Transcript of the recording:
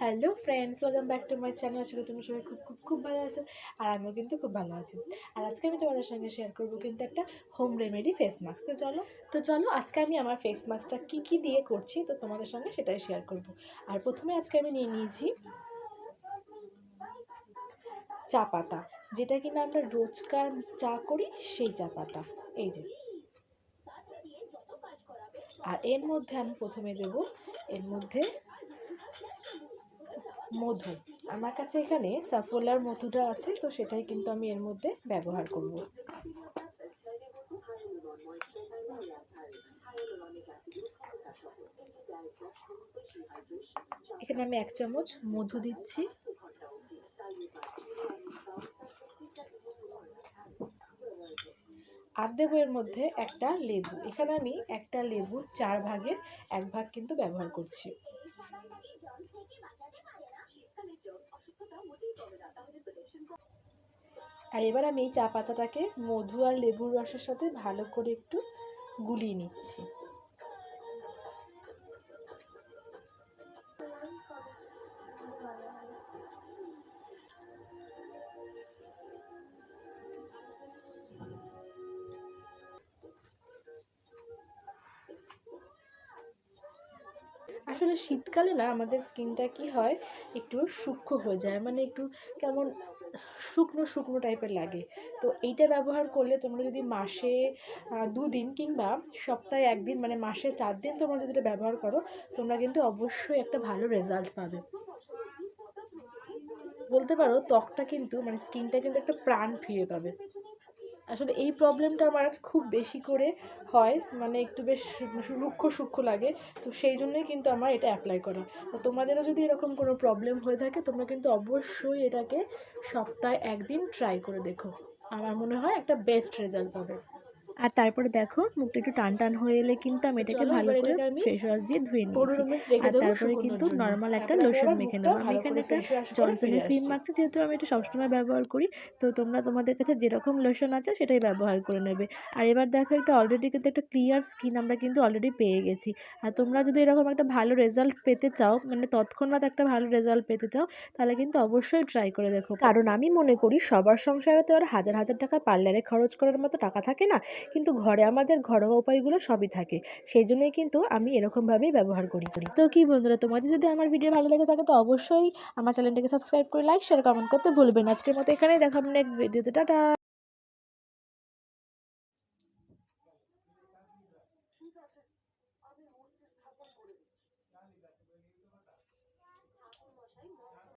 Hello friends welcome back to my channel আশা করি তুমি সবাই খুব খুব খুব ভালো আছো আর আমিও কিন্তু খুব ভালো আছি। আর আজকে আমি তোমাদের সঙ্গে শেয়ার করব কিন্তু একটা হোম রেমেডি ফেস মাস্ক তো চলো তো চলো আজকে আমি আমার ফেস মাস্কটা কী কী দিয়ে করছি তো তোমাদের সঙ্গে সেটাই শেয়ার করব। আর প্রথমে আজকে আমি নিয়ে নিয়েছি চা পাতা, যেটা কিনা আমরা রোজকার চা করি সেই চা পাতা। এই যে। আর এর মধ্যে আমি প্রথমে দেব, এর মধ্যে মধু। আমার কাছে এখানে সাফোলার মধুটা আছে, তো সেটাই কিন্তু আমি এর মধ্যে ব্যবহার করব। এখানে আমি এক চামচ মধু দিচ্ছি। আর দেবো এর মধ্যে একটা লেবু। এখানে আমি একটা লেবু চার ভাগের এক ভাগ কিন্তু ব্যবহার করছি। আর এবার আমি এই চা পাতাটাকে মধু আর লেবুর রসের সাথে ভালো করে একটু গুলিয়ে নিচ্ছি। আসলে শীতকালে না আমাদের স্কিনটা কি হয়, একটু সূক্ষ্ম হয়ে যায়। মানে একটু কেমন শুকনো শুকনো টাইপের লাগে। তো এইটা ব্যবহার করলে তোমরা যদি মাসে দুদিন কিংবা সপ্তাহে একদিন মানে মাসে চার দিন তোমরা যদি এটা ব্যবহার করো, তোমরা কিন্তু অবশ্যই একটা ভালো রেজাল্ট পাবে। বলতে পারো ত্বকটা কিন্তু মানে স্কিনটা কিন্তু একটা প্রাণ ফিরে পাবে। আসলে এই প্রবলেমটা আমার খুব বেশি করে হয় মানে একটু বেশ রুক্ষ সূক্ষ্ম লাগে, তো সেই জন্যই কিন্তু আমার এটা অ্যাপ্লাই করা। তো তোমাদেরও যদি এরকম কোনো প্রবলেম হয়ে থাকে, তোমরা কিন্তু অবশ্যই এটাকে সপ্তাহে একদিন ট্রাই করে দেখো। আমার মনে হয় একটা বেস্ট রেজাল্ট পাবে। আর তারপরে দেখো মুখটা একটু টান টান হয়ে এলে কিন্তু আমি এটাকে ভালো করে ফেস ওয়াশ দিয়ে ধুয়ে নিয়েছি আর তারপরে কিন্তু নর্মাল একটা লোশন মেখে নেব। আমি এখানে একটা জনসনের ক্রিম মাখছি যেহেতু আমি এটা সবসময় ব্যবহার করি তো তোমরা তোমাদের কাছে যেরকম লোশন আছে সেটাই ব্যবহার করে নেবে। আর এবার দেখো একটা অলরেডি কিন্তু একটা ক্লিয়ার স্কিন আমরা কিন্তু অলরেডি পেয়ে গেছি। আর তোমরা যদি এরকম একটা ভালো রেজাল্ট পেতে চাও মানে তৎক্ষণাৎ একটা ভালো রেজাল্ট পেতে চাও তাহলে কিন্তু অবশ্যই ট্রাই করে দেখো। কারণ আমি মনে করি সবার সংসারে তো আর হাজার হাজার টাকা পার্লারে খরচ করার মতো টাকা থাকে না। কিন্তু ঘরে আমাদের ঘরোয়া উপায়গুলো সবই থাকে। সেই জন্যই কিন্তু আমি এরকমভাবেই ব্যবহার করি। করি তো কি বন্ধুরা, তোমাদের যদি আমার ভিডিও ভালো লেগে থাকে তো অবশ্যই আমার চ্যানেলটাকে সাবস্ক্রাইব করে লাইক শেয়ার কমেন্ট করতে ভুলবেন আজকের মতো এখানেই দেখাবো নেক্সট ভিডিওতে টাটা! ঠিক আছে, আমি স্থাপন করে দিচ্ছি। মশাই